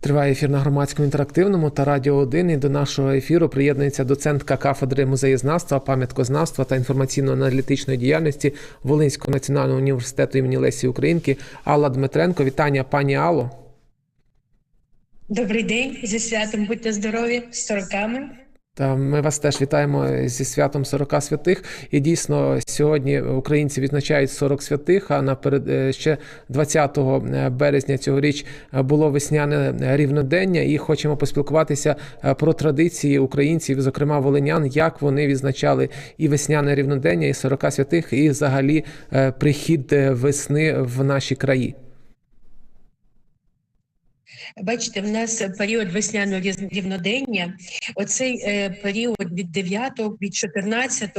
Триває ефір на громадському інтерактивному та радіо 1. І до нашого ефіру приєднується доцентка кафедри музеєзнавства, пам'яткознавства та інформаційно-аналітичної діяльності Волинського національного університету імені Лесі Українки Алла Дмитренко. Вітання, пані Алло. Добрий день зі святом, будьте здорові, з роками. Та ми вас теж вітаємо зі святом 40 святих. І дійсно сьогодні українці відзначають 40 святих. А наперед е, ще 20 березня цьогоріч було весняне рівнодення, і хочемо поспілкуватися е, про традиції українців, зокрема волинян, як вони відзначали і весняне рівнодення, і 40 святих, і взагалі е, прихід весни в наші краї. Бачите, в нас період весняного рівнодення. Оцей е, період від 9, від 14,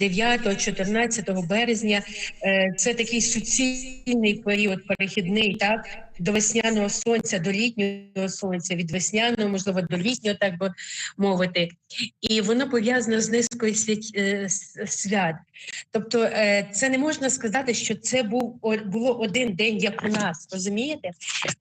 9, 14 березня. Е, це такий суцільний період, перехідний, так до весняного сонця, до літнього сонця, від весняного, можливо, до літнього, так би мовити. І воно пов'язано з низкою свят, е. Тобто, е, це не можна сказати, що це був було один день, як у нас. Розумієте?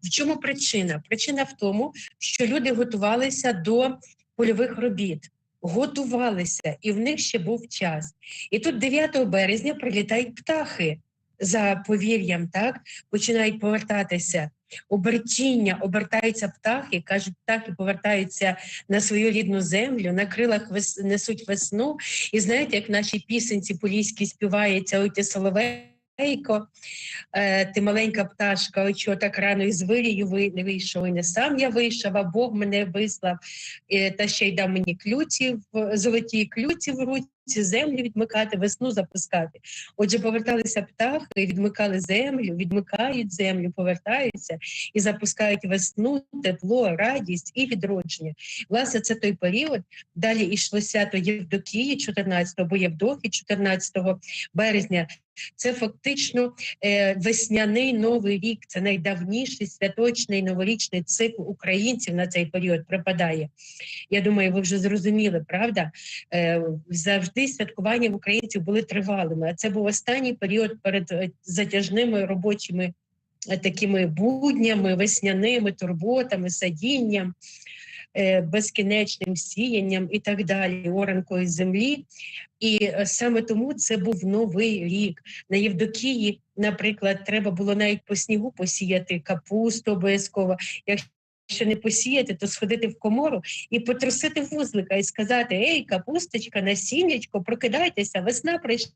В чому причина? Причина в тому, що люди готувалися до польових робіт. Готувалися, і в них ще був час. І тут 9 березня прилітають птахи за повір'ям, так починають повертатися. Обертіння, обертаються птахи, кажуть, птахи повертаються на свою рідну землю, на крилах вес... несуть весну. І знаєте, як в нашій пісенці поліській співається ой соловейко, е, ти маленька пташка, ой чого так рано із вирію ви не вийшов, і не сам я вийшов, а Бог мене вислав, е, та ще й дав мені клюці в золоті клюці в руці. Землю відмикати, весну запускати. Отже, поверталися птахи, відмикали землю, відмикають землю, повертаються і запускають весну, тепло, радість і відродження. Власне, це той період. Далі йшло свято Євдокії, 14 бо Євдохи, 14 березня. Це фактично е, весняний новий рік. Це найдавніший святочний новорічний цикл українців на цей період припадає. Я думаю, ви вже зрозуміли, правда? Завжди святкування в українців були тривалими. А це був останній період перед е, затяжними робочими е, такими буднями, весняними турботами, садінням. е, Безкінечним сіянням і так далі, оранкою землі. І саме тому це був новий рік. На Євдокії, наприклад, треба було навіть по снігу посіяти капусту обов'язково. Не посіяти, то сходити в комору і потрусити вузлика і сказати: Ей, капусточка, насіннячко, прокидайтеся, весна прийшла.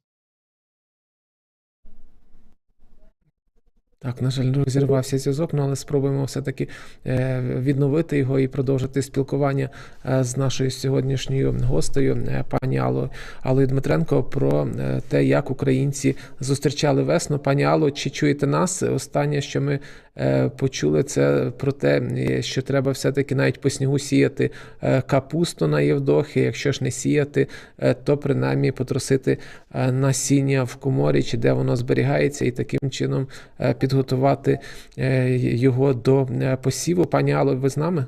Так, на жаль, розірвався зв'язок, ну, але спробуємо все-таки е, відновити його і продовжити спілкування е, з нашою сьогоднішньою гостею, е, пані Алло, Аллою Дмитренко, про те, як українці зустрічали весну. Пані Алло, чи чуєте нас? Останнє, що ми почули, це про те, е, що треба все-таки навіть по снігу сіяти е, капусту на Євдохи. Якщо ж не сіяти, е, то принаймні потрусити е, насіння в коморі, чи де воно зберігається, і таким чином е, підготувати е, його до е, посіву. Пані Алло, ви з нами?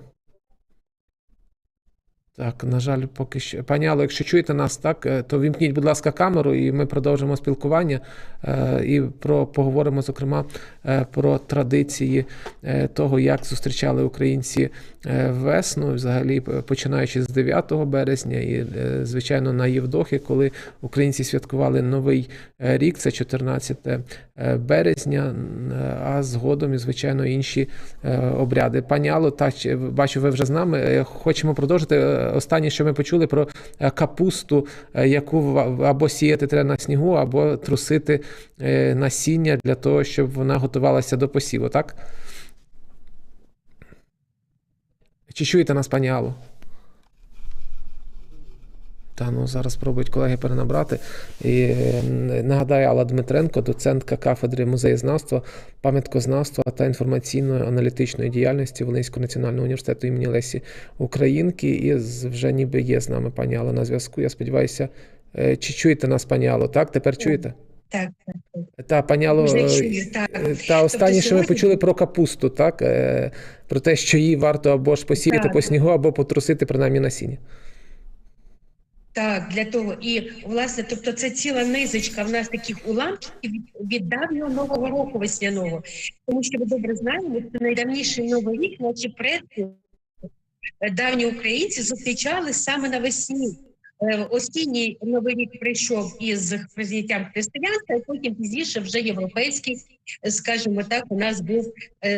Так, на жаль, поки що. Пані Алло, якщо чуєте нас, так, е, то вімкніть, будь ласка, камеру, і ми продовжимо спілкування е, і про поговоримо, зокрема, е, про традиції того, як зустрічали українці весну, взагалі починаючи з 9 березня і, звичайно, на Євдохи, коли українці святкували новий рік, це 14 е, березня, а згодом і, звичайно, інші обряди. Пані Алло, та бачу, ви вже з нами. Хочемо продовжити. Останнє, що ми почули про е, капусту, е, яку або сіяти треба на снігу, або трусити е, насіння для того, щоб вона готувалася до посіву, так? Чи чуєте нас, пані Алло? Та ну зараз спробують колеги перенабрати. І е, нагадаю, Алла Дмитренко, доцентка кафедри музеєзнавства, пам'яткознавства та інформаційно-аналітичної діяльності Волинського національного університету імені Лесі Українки. І вже ніби є з нами пані Алла на зв'язку. Я сподіваюся, е, чи чуєте нас, пані Алло? Так, тепер чуєте? Так, Та, пані Алло, чую, так. е, та останнє, що ми почули про капусту, так? Про те, що її варто або ж посіяти Так. по снігу, або потрусити принаймні насіння. Так, для того і власне, тобто, це ціла низочка в нас таких уламків від, від давнього нового року весняного, тому що ви добре знаєте, це найдавніший новий рік, наші предки е, давні українці зустрічали саме навесні. Е, Осінній новий рік прийшов із прийняттям християнства, і потім пізніше вже європейський, е, скажімо так, у нас був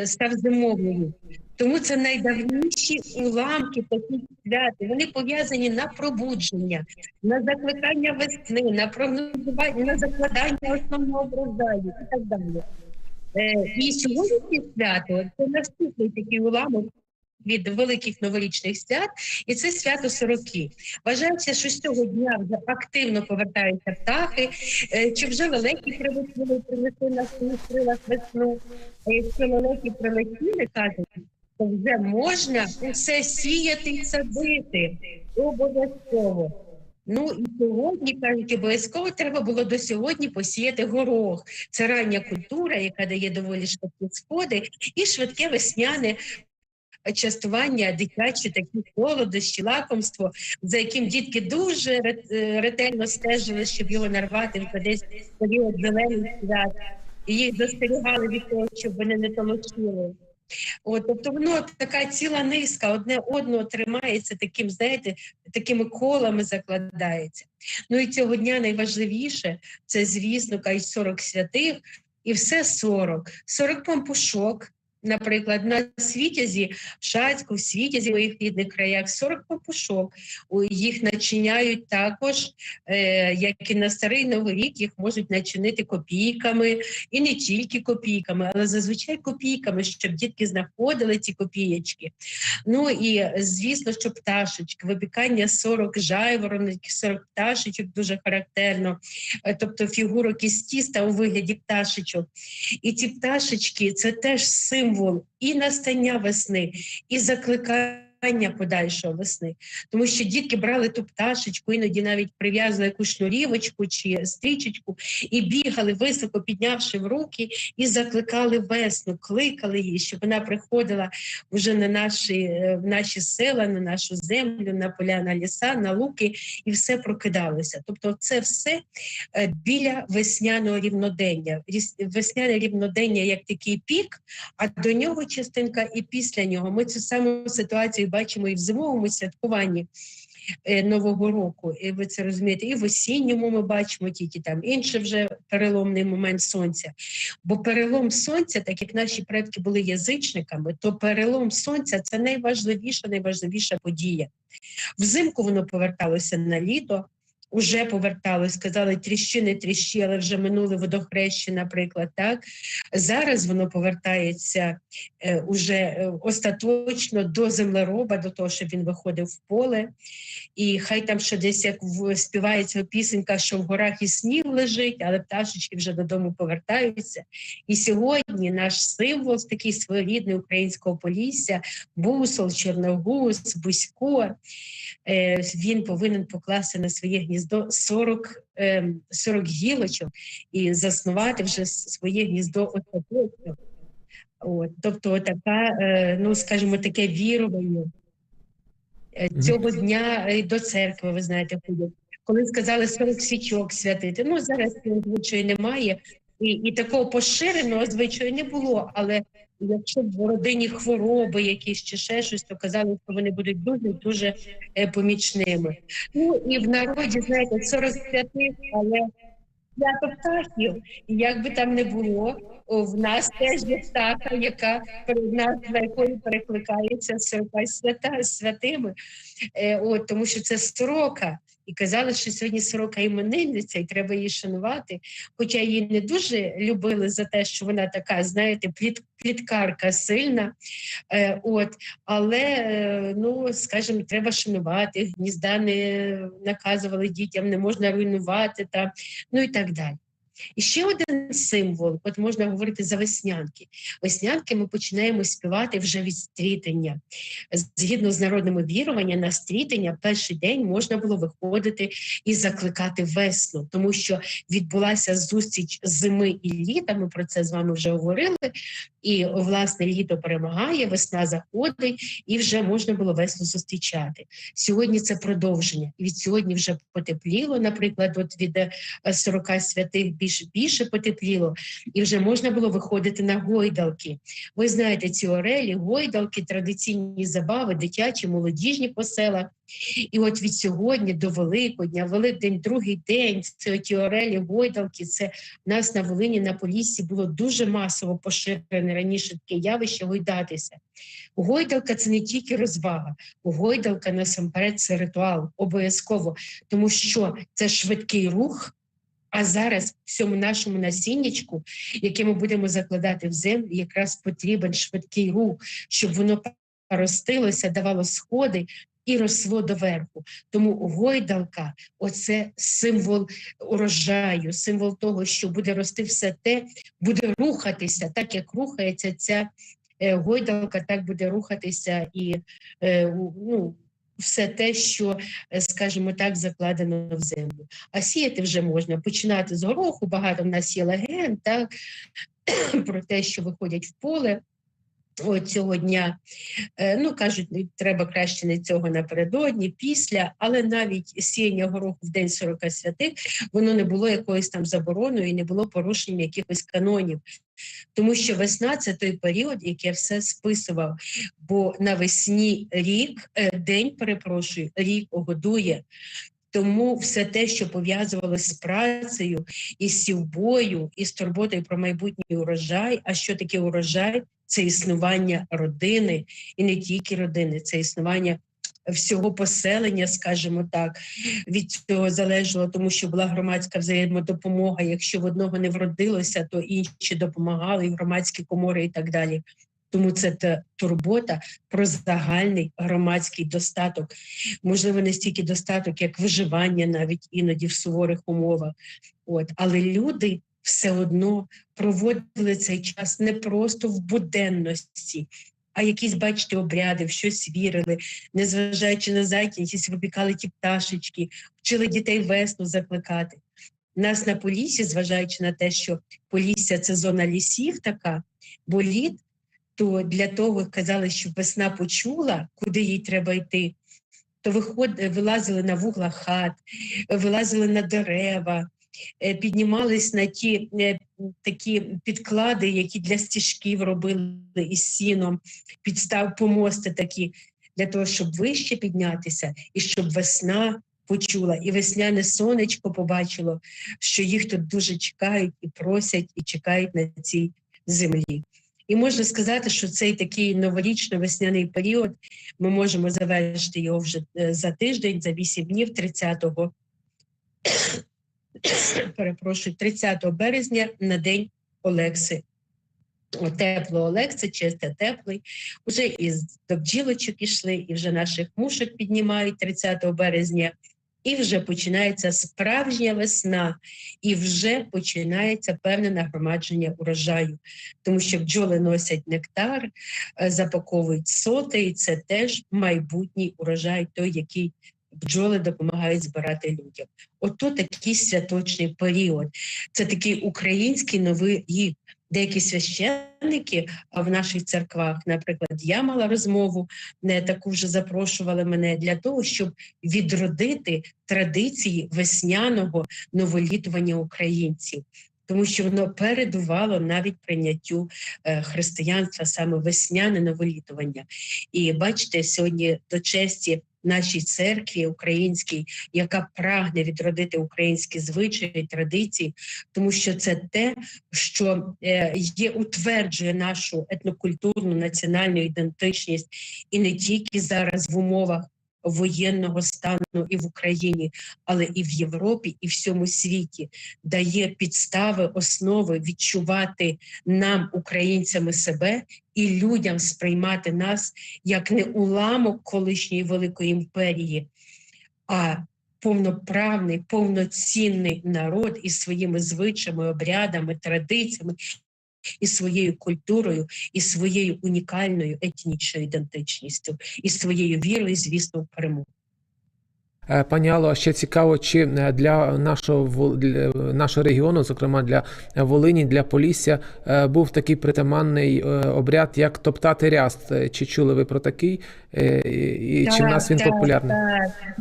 став зимовий. Тому це найдавніші уламки таких свят. Вони пов'язані на пробудження, на закликання весни, на прогнозування, на закладання основного врожаю і так далі. Е, і сьогоднішнє свято це наступний такий уламок від великих новорічних свят, і це свято сороки. Вважається, що з цього дня вже активно повертаються птахи, е, чи вже лелеки прилетіли, принесли на своїх крилах весну. А якщо лелеки прилетіли, кажуть, вже можна усе сіяти і садити. Обов'язково. Ну і сьогодні кажуть, обов'язково треба було до сьогодні посіяти горох. Це рання культура, яка дає доволі швидкі сходи, і швидке весняне частування, дитячі такі солодощі, лакомство, за яким дітки дуже е, ретельно стежили, щоб його нарвати в десь період зелених свят. І їх застерігали від того, щоб вони не толочили. От, тобто воно така ціла низка одне одного тримається таким, знаєте, такими колами закладається. Ну і цього дня найважливіше це, звісно, кажуть 40 святих, і все 40. 40 пампушок, наприклад, на світязі, в Шацьку, в світязі, в моїх рідних краях, 40 пампушок. У- Їх начиняють також, е, як і на старий новий рік, їх можуть начинити копійками, і не тільки копійками, але зазвичай копійками, щоб дітки знаходили ці копієчки. Ну і звісно, що пташечки, випікання 40 жайворонок, 40 пташечок дуже характерно, Е, тобто фігурок із тіста у вигляді пташечок. І ці пташечки це теж символ і настання весни, і закликання подальшого весни. Тому що дітки брали ту пташечку, іноді навіть прив'язували якусь шнурівочку чи стрічечку, і бігали високо, піднявши в руки, і закликали весну, кликали її, щоб вона приходила вже на наші, е, в наші села, на нашу землю, на поля, на ліса, на луки, і все прокидалося. Тобто, це все е, біля весняного рівнодення. Весняне рівнодення як такий пік, а до нього частинка і після нього. Ми цю саму ситуацію бачимо і в зимовому святкуванні. е, Нового року, і ви це розумієте, і в осінньому ми бачимо тільки там інший вже переломний момент сонця. Бо перелом сонця, так як наші предки були язичниками, то перелом сонця це найважливіша, найважливіша подія. Взимку воно поверталося на літо, уже поверталось, сказали тріщини, тріщі, але вже минули водохрещі, наприклад. Так зараз воно повертається е, уже е, остаточно до землероба, до того, щоб він виходив в поле. І хай там ще десь як в- співається пісенька, що в горах і сніг лежить, але пташечки вже додому повертаються. І сьогодні наш символ такий своєрідний українського полісся, бусол, чорногуз, бусько. Е, він повинен покласти на своє гніздо 40, ем, 40 гілочок і заснувати вже своє гніздо остаточно. От, тобто, така, е, ну скажімо, таке вірування. Е, Цього дня е, до церкви, ви знаєте, ходять. Коли сказали 40 свічок святити, ну зараз цього звичаю немає, і, і такого поширеного звичаю не було. Але якщо в родині хвороби якісь чи ще щось, то казали, що вони будуть дуже дуже е, помічними. Ну і в народі, знаєте, 40 святих, але свято птахів, і як би там не було, в нас теж є птаха, яка перед нас, на якої перекликається 40 свята святими. Е, от, тому що це сорока. І казали, що сьогодні сорока іменинниця, і треба її шанувати. Хоча її не дуже любили за те, що вона така, знаєте, пліт, пліткарка сильна. Е, от, але, е, ну, скажімо, треба шанувати, гнізда не наказували дітям, не можна руйнувати, та, ну і так далі. І ще один символ, от можна говорити за веснянки. Веснянки ми починаємо співати вже від стрітення. Згідно з народними віруванням, на стрітення перший день можна було виходити і закликати весну, тому що відбулася зустріч зими і літа. Ми про це з вами вже говорили. І власне літо перемагає, весна заходить, і вже можна було весну зустрічати. Сьогодні це продовження. Від сьогодні вже потепліло. Наприклад, от від е, 40 святих більше більше потепліло, і вже можна було виходити на гойдалки. Ви знаєте, ці орелі, гойдалки, традиційні забави, дитячі, молодіжні по селах. І от від сьогодні до Великодня, Великдень, другий день, це ті орелі, гойдалки. Це в нас на Волині, на Поліссі було дуже масово поширене раніше таке явище гойдатися. Гойдалка це не тільки розвага, гойдалка насамперед це ритуал, обов'язково, тому що це швидкий рух. А зараз в цьому нашому насіннячку, яке ми будемо закладати в землю, якраз потрібен швидкий рух, щоб воно ростилося, давало сходи і росло доверху. Тому гойдалка оце символ урожаю, символ того, що буде рости все те, буде рухатися, так як рухається ця е, гойдалка, так буде рухатися і е, ну, все те, що, е, скажімо так, закладено в землю. А сіяти вже можна починати з гороху. Багато в нас є легенд, так про те, що виходять в поле. Цього дня, Е, ну кажуть, треба краще не цього напередодні, після, але навіть сіяння гороху в день 40 святих, воно не було якоюсь там забороною і не було порушенням якихось канонів. Тому що весна це той період, який я все списував. Бо навесні рік, е, день, перепрошую, рік годує. Тому все те, що пов'язувалося з працею, і з сівбою, і з турботою про майбутній урожай. А що таке урожай? Це існування родини, і не тільки родини, це існування всього поселення, скажімо так. Від цього залежало, тому що була громадська взаємодопомога. Якщо в одного не вродилося, то інші допомагали, громадські комори і так далі. Тому це та турбота про загальний громадський достаток, можливо, не стільки достаток, як виживання навіть іноді в суворих умовах. От але люди все одно проводили цей час не просто в буденності, а якісь, бачите, обряди, в щось вірили, незважаючи на зайнятість, випікали ті пташечки, вчили дітей весну закликати. Нас на Поліссі, зважаючи на те, що Полісся це зона лісів така, бо лід, то для того казали, щоб весна почула, куди їй треба йти, то вилазили на вугла хат, вилазили на дерева, піднімались на ті е, такі підклади, які для стіжків робили із сіном, підстав помости такі, для того, щоб вище піднятися, і щоб весна почула, і весняне сонечко побачило, що їх тут дуже чекають і просять, і чекають на цій землі. І можна сказати, що цей такий новорічно-весняний період ми можемо завершити його вже е, за тиждень, за 8 днів, 30 перепрошую, 30 березня на день Олекси. Тепло Олекси, чисте теплий. Уже і з- до бджілочок ішли, і вже наших мушок піднімають 30 березня. І вже починається справжня весна, і вже починається певне нагромадження урожаю, тому що бджоли носять нектар, е, запаковують соти, і це теж майбутній урожай, той, який бджоли допомагають збирати людям. Ото такий святочний період. Це такий український новий рік. Деякі священники в наших церквах, наприклад, я мала розмову, не таку вже запрошували мене для того, щоб відродити традиції весняного новолітування українців. Тому що воно передувало навіть прийняттю е, християнства, саме весняне новолітування. І бачите, сьогодні до честі нашій церкві українській, яка прагне відродити українські звичаї, традиції, тому що це те, що е, є, утверджує нашу етнокультурну національну ідентичність, і не тільки зараз в умовах воєнного стану і в Україні, але і в Європі, і в всьому світі. Дає підстави, основи відчувати нам, українцями, себе і людям сприймати нас як не уламок колишньої великої імперії, а повноправний, повноцінний народ із своїми звичаями, обрядами, традиціями, і своєю культурою, і своєю унікальною етнічною ідентичністю, і своєю вірою, звісно, в перемогу. Е, Пані Алло, а ще цікаво, чи е, для нашого для нашого регіону, зокрема для Волині, для Полісся, е, був такий притаманний е, обряд, як топтати ряст. Е, Чи чули ви про такий? Е, І чи в нас він Так, популярний? Так,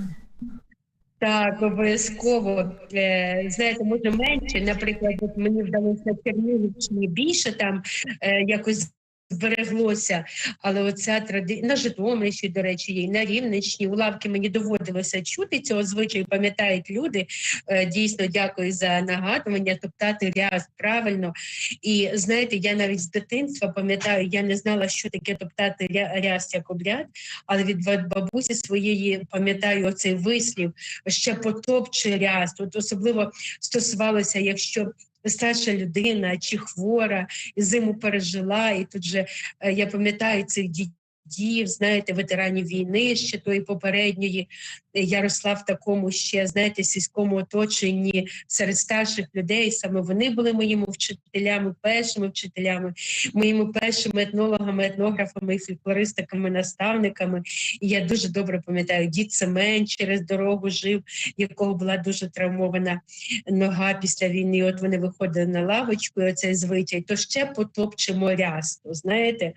так, обов'язково. Е, Знаєте, може менше. Наприклад, мені вдалося на Чернігівщині більше там е, якось збереглося. Але оця традиція на Житомирщині, до речі, є на Рівненщині. У лавки мені доводилося чути цього звичаю, пам'ятають люди. Е, Дійсно, дякую за нагадування. Топтати ряст правильно. І знаєте, я навіть з дитинства пам'ятаю, я не знала, що таке топтати ря- ряст як обряд, але від бабусі своєї пам'ятаю оцей вислів ще потопче ряст. От особливо стосувалося, якщо старша людина чи хвора і зиму пережила, і тут же е, я пам'ятаю цих дітей. Знаєте, ветеранів війни ще тої попередньої. Я росла в такому ще, знаєте, сільському оточенні серед старших людей. Саме вони були моїми вчителями, першими вчителями, моїми першими етнологами, етнографами, і фольклористиками, наставниками. І я дуже добре пам'ятаю, дід Семен через дорогу жив, якого була дуже травмована нога після війни. От вони виходили на лавочку, і оцей звичай, то ще потопчемо рясту. Знаєте,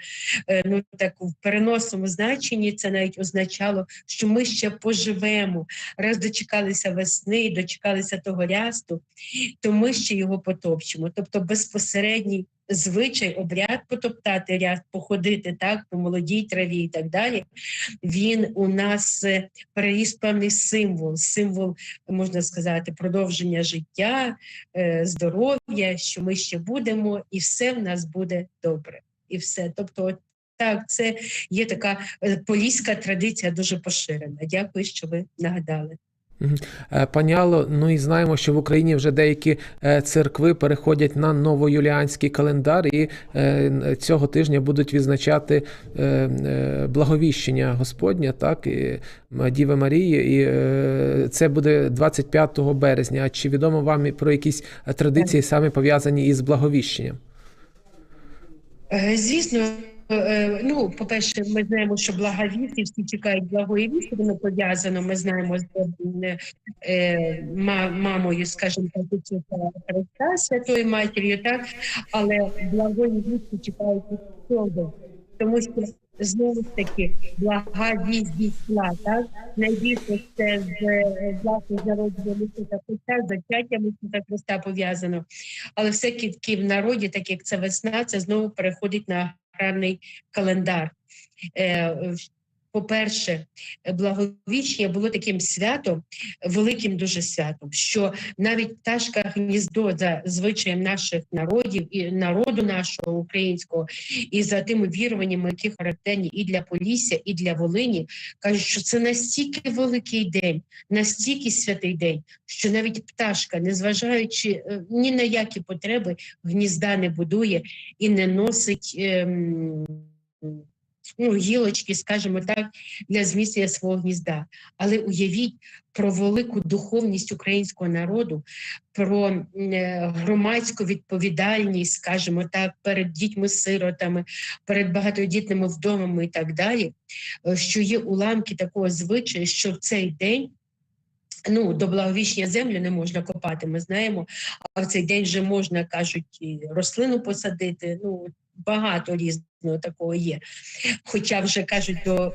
Е, ну так в переносному значенні це навіть означало, що ми ще поживемо. Раз дочекалися весни, дочекалися того рясту, то ми ще його потопчемо. Тобто безпосередній звичай, обряд потоптати ряст, походити так по молодій траві і так далі. Він у нас е, переріс певний символ, символ, можна сказати, продовження життя, е, здоров'я, що ми ще будемо, і все в нас буде добре. І все. Тобто, так, це є така е, поліська традиція, дуже поширена. Дякую, що ви нагадали. Е, Пані Алло, ну і знаємо, що в Україні вже деякі е, церкви переходять на новоюліанський календар, і цього тижня будуть відзначати благовіщення Господня, так, і Діви Марії, і це буде 25 березня. А чи відомо вам про якісь традиції саме пов'язані із благовіщенням? Звісно, ну, по-перше, ми знаємо, що благовість, і всі чекають благої вісті, воно пов'язано, ми знаємо з е, е, мамою, скажімо так, Христа, Святою Матір'ю, так, але благої вісті чекають всього, тому що знову ж таки блага вість так, найбільше це з е, власне народження Ісуса Христа, зачаттям Ісуса Христа пов'язано, але все-таки в народі, так як це весна, це знову переходить на аграрний календар. По-перше, благовіщення було таким святом, великим дуже святом, що навіть пташка гніздо за звичаєм наших народів і народу нашого українського, і за тими віруваннями, які характерні і для Полісся, і для Волині, кажуть, що це настільки великий день, настільки святий день, що навіть пташка, незважаючи е, ні на які потреби, гнізда не будує і не носить. Ем, Ну, гілочки, скажімо так, для зміцнення свого гнізда. Але уявіть про велику духовність українського народу, про е, громадську відповідальність, скажімо так, перед дітьми-сиротами, перед багатодітними вдомами і так далі, е, що є уламки такого звичаю, що в цей день. Ну, до благовіщення землю не можна копати, ми знаємо. А в цей день вже можна, кажуть, і рослину посадити. Ну, багато різного такого є. Хоча вже кажуть, до,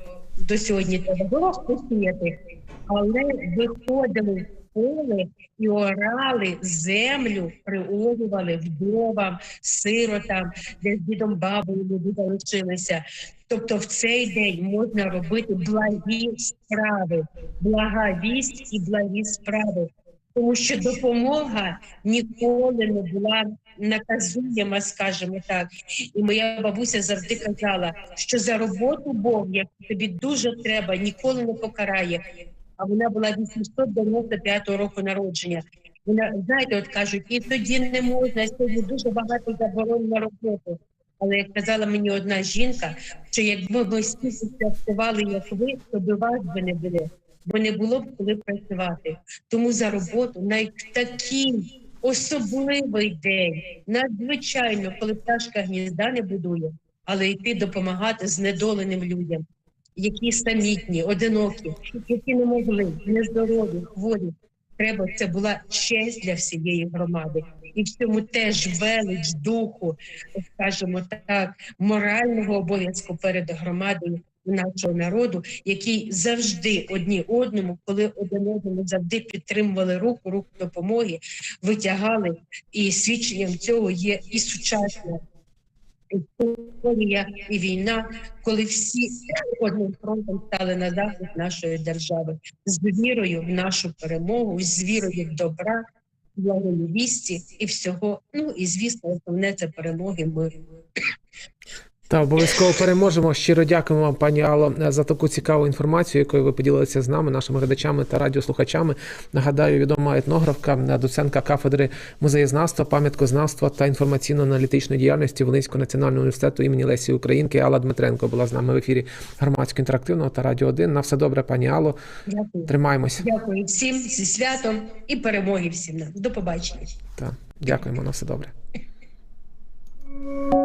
до сьогодні треба посіяти, але виходили в поле і орали землю, приорювали вдовам, сиротам, де з дідом бабою люди залишилися. Тобто в цей день можна робити благі справи, блага вість і благі справи, тому що допомога ніколи не була наказуєма, скажімо так. І моя бабуся завжди казала, що за роботу Бог, як тобі дуже треба, ніколи не покарає. А вона була 895 року народження. Вона знаєте, от кажуть, і тоді не можна сьогодні дуже багато заборон на роботу. Але як казала мені одна жінка, що якби ми стільки святкували, як ви, то би вас би не було, бо не було б коли працювати. Тому за роботу навіть в такий особливий день, надзвичайно, коли пташка гнізда не будує, але йти допомагати знедоленим людям. які самітні, одинокі, які не могли, нездорові, хворі. Треба це була честь для всієї громади, і в цьому теж велич духу, скажімо так, морального обов'язку перед громадою нашого народу, який завжди одні одному, коли один одному завжди підтримували руку, руку допомоги, витягали. І свідченням цього є і сучасна історія, і війна, коли всі одним фронтом стали на захист нашої держави з вірою в нашу перемогу, з вірою в добра, благовісті і всього. Ну і звісно, основне це перемоги миру. Та обов'язково переможемо. Щиро дякуємо вам, пані Алло, за таку цікаву інформацію, якою ви поділилися з нами, нашими глядачами та радіослухачами. Нагадаю, відома етнографка, доцентка кафедри музеєзнавства, пам'яткознавства та інформаційно-аналітичної діяльності Волинського національного університету імені Лесі Українки. Алла Дмитренко була з нами в ефірі громадського інтерактивного та радіо 1. На все добре, пані Алло. Дякую. Тримаємося. Дякую всім зі святом і перемоги всім нам. До побачення. Та дякуємо на все добре. you